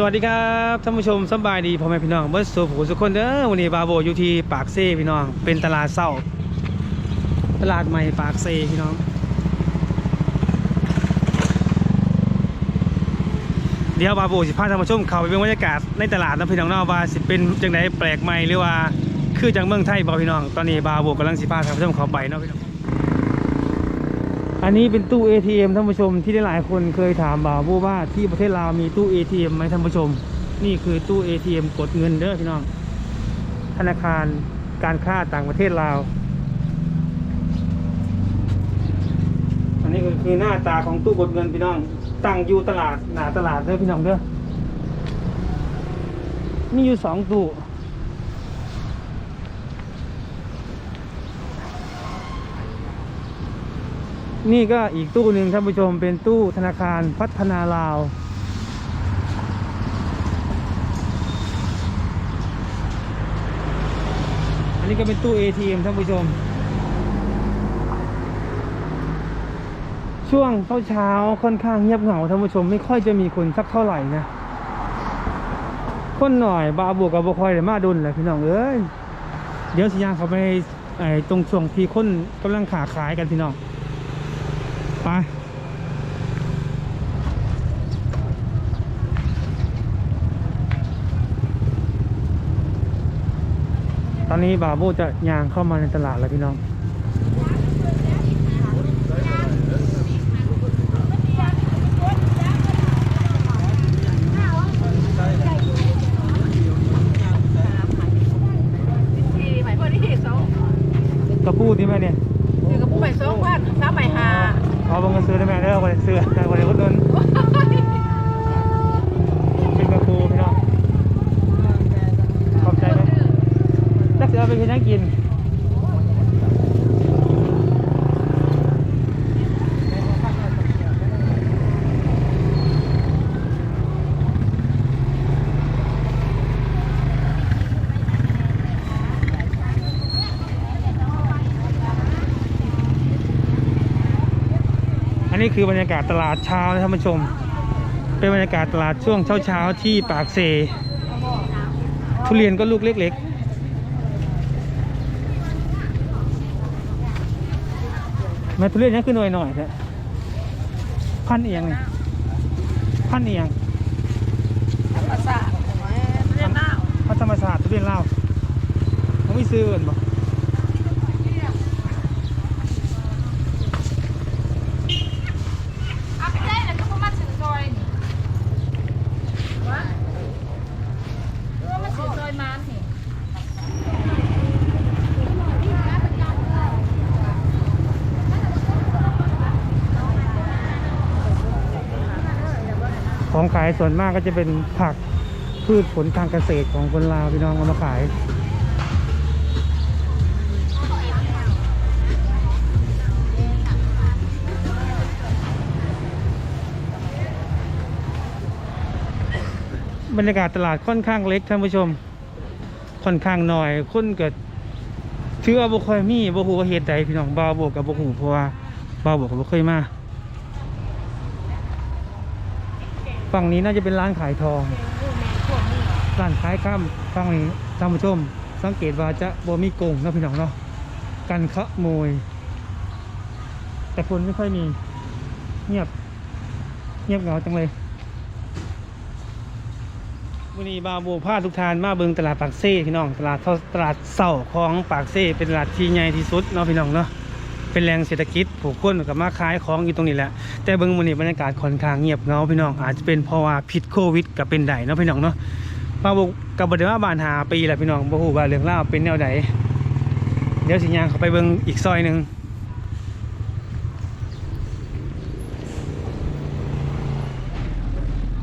สวัสดีครับท่านผู้ชมสบายดีพ่อแม่พี่น้องเบิร์ดสุขสุคนเด้อวันนี้บาโบอยู่ที่ปากเซ่พี่น้อง เป็นตลาดเศร้า ตลาดใหม่ปากเซ่พี่น้อง เดี๋ยวบาโบสิพาท่านผู้ชมเข้าไปเป็นบรรยากาศในตลาดนะพี่น้องเนาะว่าสิเป็นจังไดแปลกใหม่หรือว่าคือจังเมืองไทยบ่พี่น้องตอนนี้บาโบกำลังสิพาท่านผู้ชมเข้าไปเนาะพี่น้อง อันนี้เป็นตู้ ATM ท่านผู้ชมที่หลายคนเคยถามบ่าวว่าที่ประเทศลาวมีตู้ ATM ไหมท่านผู้ชม นี่คือตู้ ATM กดเงินเด้อพี่น้อง ธนาคารการค้าต่างประเทศลาว อันนี้ก็คือหน้าตาของตู้กดเงินพี่น้อง ตั้งอยู่ตลาดหน้าตลาดเด้อพี่น้องเด้อมีอยู่สองตู้ นี่ก็อีกตู้หนึ่งท่านผู้ชมเป็นตู้ธนาคารพัฒนาลาว อันนี้ก็เป็นตู้ ATM ท่านผู้ชม ช่วงเช้าเช้าค่อนข้างเงียบเหงาท่านผู้ชมไม่ค่อยจะมีคนสักเท่าไหร่นะคนหน่อยบาบวกกับบคอยเดี๋ยมาดุนแหละพี่น้องเอ้ยเดี๋ยวสิยางเขาไปไอ้ตรงช่วงที่คนกำลังขาขายกันพี่น้อง ไป ตอ นนี้บาโบจะยางเข้ามาในตลาดแล้วพี่น้อง ที่ใหม่เพื่อนที่สอง กระปูที่แม่เนี่ย คือกระปุกใหม่สองพันสามใหม่ห้า เอาบังเงินซื้อได้ไหมเด้อวันนี้ซื้อวันนี้รถเดินเป็นกระปูพี่น้อง ขอบใจไหมนั อันอันนี้คือบรรยากาศตลาดเช้านะท่านผู้ชม เป็นบรรยากาศตลาดช่วงเช้าๆที่ปากเซทุเรียนก็ลูกเล็ก ๆ แม่ทุเรียนนี่คือหน่อยหน่อยๆแท้พันเอียงนี่พันเอียงธรรมศาสตร์เรียนหน้าพันธรรมศาสตร์ทุเรียนลาวเขาไม่ซื้อกันบ่เอาไปได้แล้วก็มาถือซอยนี่ว่ามาถือซอยมันนี่ ของขายส่วนมากก็จะเป็นผักพืชผลทางเกษตรของคนลาวพี่น้องเอามาขายบรรยากาศตลาดค่อนข้างเล็กท่านผู้ชม ค่อนข้างหน่อยคนเกิดถือว่าบุคอยมีบุหูว่าเหตุใดพี่น้องบ่าวบวกกับบุหูเพราะว่าบ่าวบวกกับบุเคยมา ฝั่งนี้น่าจะเป็นร้านขายทอง ร้านขายข้ามฝั่งนี้ท่านผู้ชม สังเกตว่าจะบ่มีโกงนะพี่น้องเนาะกันขโมย แต่คนไม่ค่อยมีเงียบเงียบเหงาจังเลยวันนี้บาโบพาทุกทานมาเบิงตลาดปากเซ่พี่น้องตลาดตลาดเสาของปากเซ่เป็นตลาดที่ใหญ่ที่สุดเนาะพี่น้องเนาะ เป็นแหล่งเศรษฐกิจผู้คนกับมาขายของอยู่ตรงนี้แหละ แต่เบิงวันนี้บรรยากาศค่อนข้างเงียบเงาพี่น้องอาจจะเป็นเพราะว่าพิษโควิดกับเป็นใดเนาะพี่น้องเนาะบาวโบกับบไดว่าบานหาปีแหละพี่น้องบ่ฮู้ว่าเรื่องราเป็นแนวใดเดี๋ยวสิย่างเขาไปเบิงอีกซอยหนึ่ง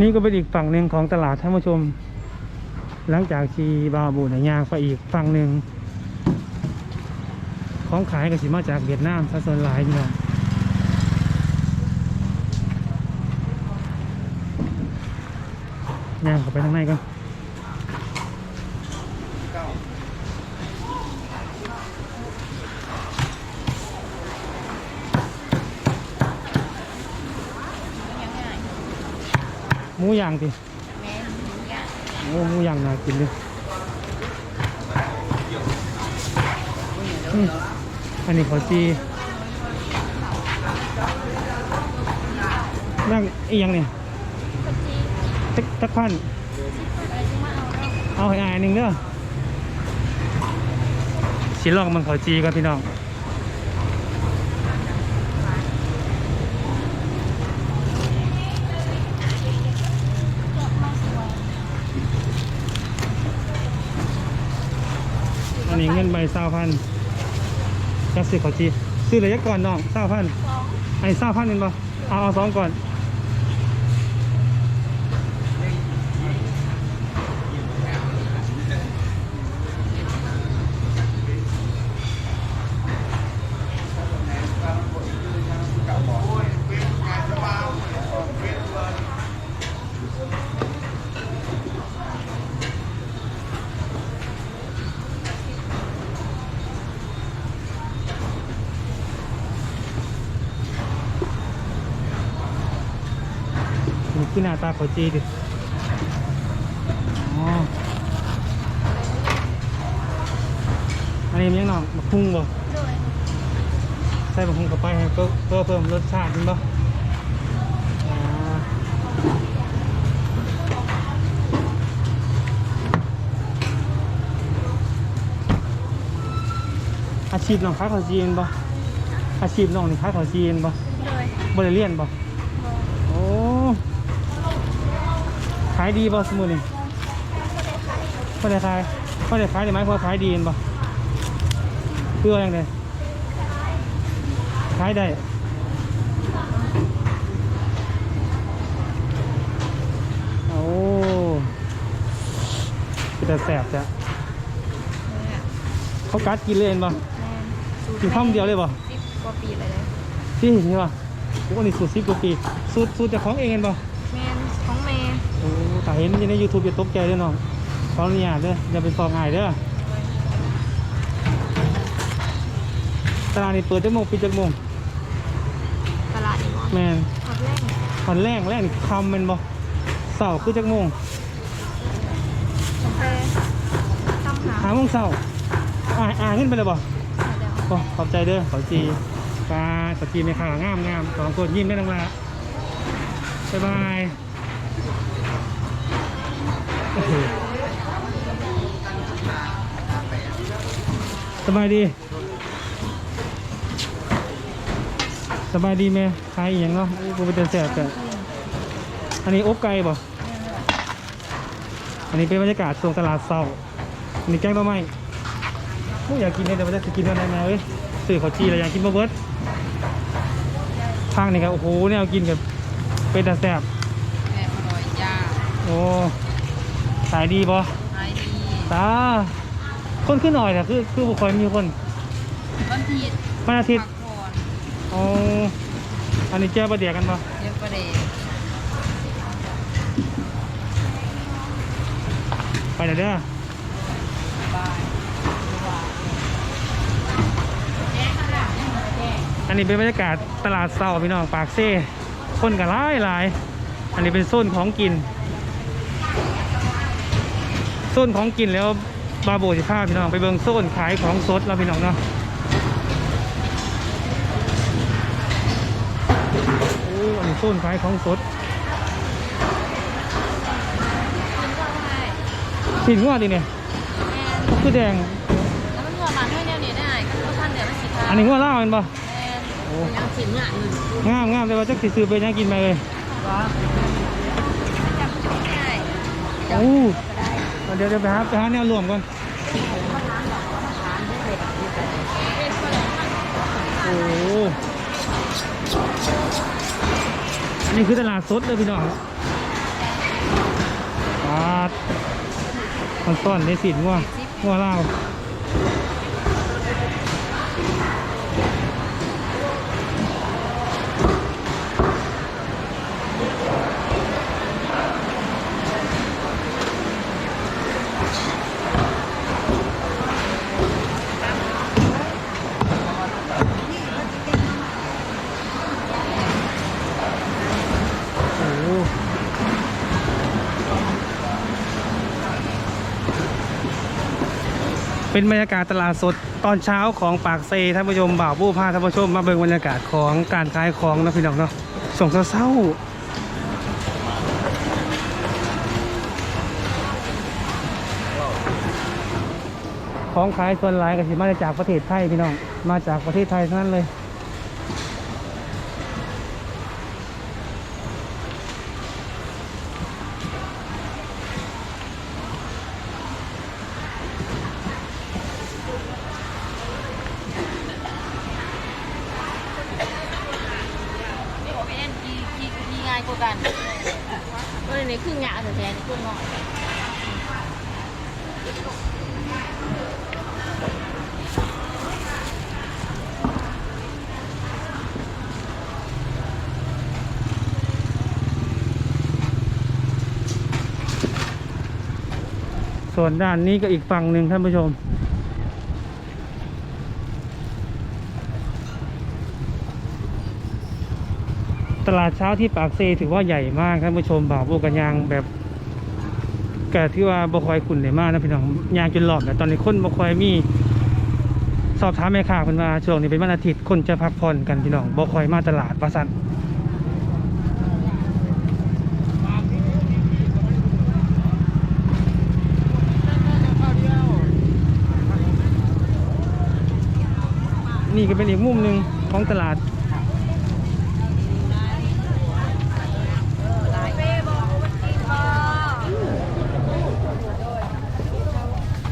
นี่ก็เป็นอีกฝั่งหนึ่งของตลาดท่านผู้ชม หลังจากที่บาบูเนี่ยยางไปอีกฝั่งหนึ่ง ของขายก็สิมาจากเวียดนามซะส่วนหลายพี่น้องย่างเข้าไปทางในกันหมูย่างติม่นโอ้หมูย่างน่ากินเลยอืม อันนี้ขอจีนั่งอียังเนี่ยกะจีจักจักพันเอาแล้วเอาให้อายหนึ่งเด้อสิลองมันเขาจีก่อนพี่น้องอันนี้เงินใบเศร้าพัน จะซื้อเขาจีซื้อเลยยักก่อนน้องเศร้าพันสองไอ้เศร้าพันเป็นปะเอาเอาสองก่อน คือหน้าตาเขาจีดิอ๋ออันนี้มันยังหนองมาพุ่งบ่โดยใส่มาพุ่งเข้าไปให้เพิ่มเพิ่มเพิ่มรสชาติขึ้นบ่อ่าอาชีพน้องค้ายเขาจีนบ่อาชีพน้องนี่ค้ายเขาจีนบ่โดยบ่ได้เรียนบ่ บอ โอ้ ขายดีบ่สมุนนี่ไม่ได้ขายไม่ได้ขายได้ไหมเพราะขายดีเห็นบ่เพื่อยังไงขายได้โอ้แต่แสบจ้ะเขากัดกินเลยเห็นบ่แมนกินข้าวเดียวเลยบ่สิบกว่าปีเลยเลยที่นี่บ่โอ้นี่สูตรสิบกว่าปีสูตรสูตรจากของเองเห็นบ่แมนของเมย์ โอ้แต่เห็นอยู่ใน YouTube อย่าตกใจเด้อน้องขออนุญาตเด้ออย่าเป็นฟองง่ายเด้อตลาดนี่เปิดจักโมงปิดจักโมงตลาดอีกมั้งแม่นขับแรกตอนแรกแรกนี่คำแม่นบ่เสาร์คือจักโมงกาแฟตำหาหาโมงเสาร์อ่าอ่านขึ้นไปเลยบ่เดี๋ยวโอ้ขอบใจเด้อขอจีปลาขอจีไม่ขางามงามสองคนยิ้มได้ทั้งละบ๊ายบายโอ้โห สบายดี สบายดีไหมขายอหย่างเนาะกูไปเดินแสบกันอันนี้อบไก่บ่อันนี้เป็นบรรยากาศช่วงตลาดเศร้าอันนี้แกงต้นไม้ไม่อยากกินเลยแต่ว่าจะกินอะไรมาเว้ยซื้อข้าวจีอะไรอยากกินบะเบิร์ดทางนี่ครับโอ้โหเนี่ยเอากินกับเป็นแต่แสบแม่อร่อยจ้าโอ้ ขายดีบ่ขายดีตาคนขึ้นหน่อยแต่คือคือบุคคลมีคนวันอาทิตย์วันอาทิตย์พักผ่อนอ๋ออันนี้เจ้าประเดียกันบ่เดี๋ยวประเดี๋ยวไปเดี๋ยวเด้อ บายอันนี้เป็นบรรยากาศตลาดเศร้าพี่น้องปากเซ่คนกันหลายหลาย อันนี้เป็นโซนของกิน โซนของกินแล้วบาโบสิพาพี่น้องไปเบิ่งโซนขายของสดแล้วพี่น้องเนาะโอ้อันนี้โซนขายของสดกินก็ได้สินว่าดิเนี่ยแม่คือแดงแล้วมันหัวมันด้วยเนี่ยนี่ได้ก็คือพันเดี๋ยวมันสีขาวอันนี้ว่าเล่าวเป็นปะแม่โอ้ยังสินหงายหนึ่งงามงามแต่ว่าจักสิซื้อไปยังกินมาเลยว้าจับไม่ได้โอ้ เดี๋ยวเดี๋ยวไปหาไปหาแนวรวมก่อนโอ้อันนี้คือตลาดสดเลยพี่น้องปาดมันต้อนในสินว่าว่าเล่าวโอ้ เป็นบรรยากาศตลาดสดตอนเช้าของปากเซท่านผู้ชมบ่าวผู้พาท่านผู้ชมมาเบิ่งบรรยากาศของการขายของนะพี่น้องเนาะส่งเศร้าๆของขายส่วนหลายก็สิมาจากประเทศไทยพี่น้อง มาจากประเทศไทยทั้งนั้นเลย นี่บอกเอ็นกีกีกีง่ายกว่ากันก็ เลยในครึ่งหยาแต่แทนครึ่งน้อยส่วนด้านนี้ก็อีกฝั่งหนึ่งท่านผู้ชม ตลาดเช้าที่ปากเซถือว่าใหญ่มากท่านผู้ชมบ่าวพวกกันยางแบบก็ที่ว่าบ่คอยขุ่นเลยมากนะพี่น้องยางจนหลอดแต่ตอนนี้คนบ่คอยมีสอบถามแม่ค้าเพิ่นว่าช่วงนี้เป็นวันอาทิตย์คนจะพักผ่อนกันพี่น้องบ่คอยมาตลาดว่าซั่นนี่ก็เป็นอีกมุมหนึ่งของตลาด เป้บอกว่ากินบ่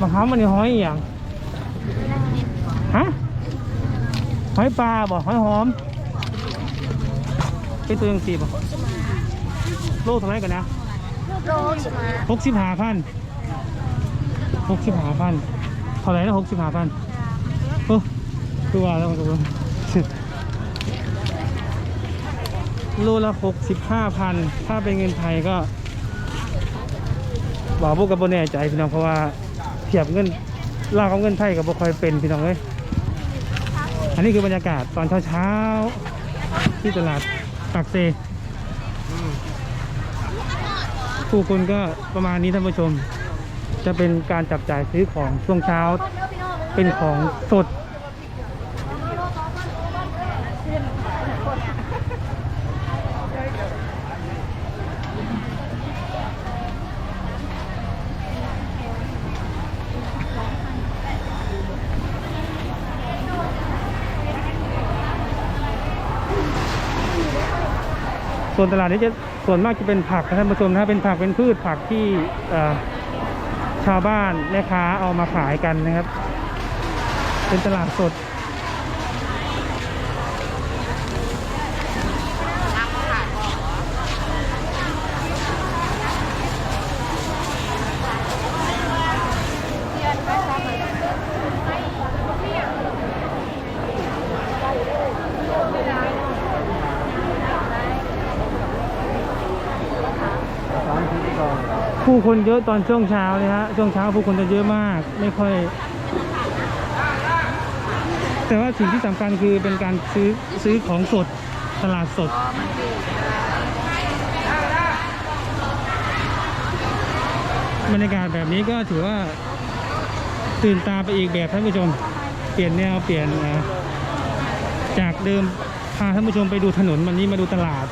มะขามมันนี่หอยอหย่างฮะหอยปลาบ่หอยหอมเป็นตัวยังสี่บ่โลเท่าไหรกันนะโลใช่ไหมหกสิบห้าพันหกสิบห้าพันเท่าไหรนะหกสิบห้าพันโอ้ตัวาแล้วมันก็บ่โลละหกสิบห้าพันถ้าเป็นเงินไทยก็บอกพวกกับโบแน่ใจพี่น้องเพราะว่า เทียบเงินลาวกับเงินไทยกับบ่ค่อยเป็นพี่น้องเลยอันนี้คือบรรยากาศตอนเช้าๆที่ตลาดปากเซผู้คนก็ประมาณนี้ท่านผู้ชม จะเป็นการจับจ่ายซื้อของช่วงเช้าเป็นของสด ส่วนตลาดนี้จะส่วนมากจะเป็นผักนะท่านผู้ชมนะเป็นผักเป็นพืชผักที่ชาวบ้านแม่ค้าเอามาขายกันนะครับ เป็นตลาดสด ผู้คนเยอะตอนช่วงเช้าเลยฮะช่วงเช้าผู้คนจะเยอะมาก ไม่ค่อย แต่ว่าสิ่งที่สำคัญคือเป็นการซื้อซื้อของสดตลาดสด บรรยากาศแบบนี้ก็ถือว่า ตื่นตาไปอีกแบบท่านผู้ชม เปลี่ยนแนวเปลี่ยนจากเดิมพาท่านผู้ชมไปดูถนนวันนี้มาดูตลาด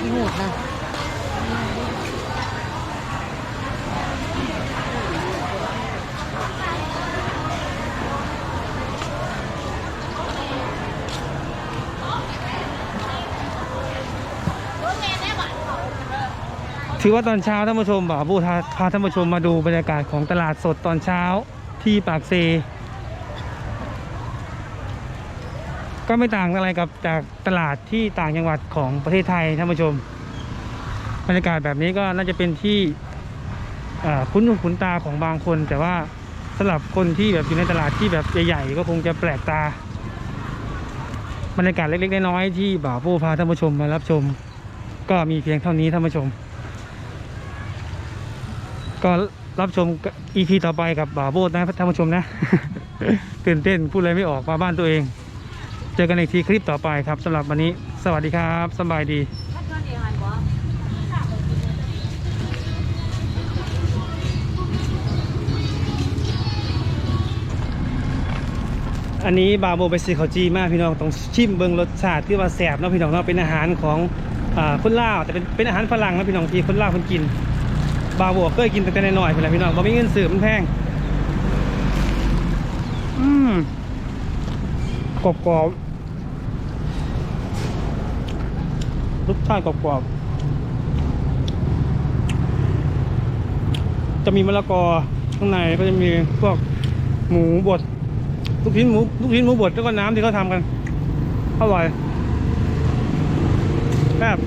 ขี้หูดนะ ถือว่าตอนเช้าท่านผู้ชมบ่าวผู้พาพาท่านผู้ชมมาดูบรรยากาศของตลาดสดตอนเช้าที่ปากเซ ก็ไม่ต่างอะไรกับจากตลาดที่ต่างจังหวัดของประเทศไทยท่านผู้ชม บรรยากาศแบบนี้ก็น่าจะเป็นที่คุ้นหูคุ้นตาของบางคน แต่ว่าสำหรับคนที่แบบอยู่ในตลาดที่แบบใหญ่ๆก็คงจะแปลกตาบรรยากาศเล็กๆน้อยๆที่บ่าวผู้พาท่านผู้ชมมารับชม ก็มีเพียงเท่านี้ท่านผู้ชม ก็รับชม EP ต่อไปกับบาโบดนะท่านผู้ชมนะ ตื่นเต้นพูดอะไรไม่ออกมาบ้านตัวเอง เจอกันอีกทีคลิปต่อไปครับสำหรับวันนี้ สวัสดีครับสบายดีอันนี้บาโบไปซื้อข้าวจีมากพี่น้องต้องชิมเบิงรสชาติที่ว่าแสบเนาะพี่น้องเนาะเป็นอาหารของอคนลาวแต่เป็นเป็นอาหารฝรั่งนะพี่น้องที่คนลาวคนกิน บาโบเคยกินแต่แต่น้อยๆเพื่อนแหละพี่น้องบ่มีเงินซื้อมันแพงอืมกรอบกรอบๆรสชาติกรอบกรอบๆจะมีมะละกอข้างในก็จะมีพวกหมูบดลูกชิ้นหมูลูกชิ้นหมูบดแล้วก็น้ำที่เขาทำกันอร่อยแบบ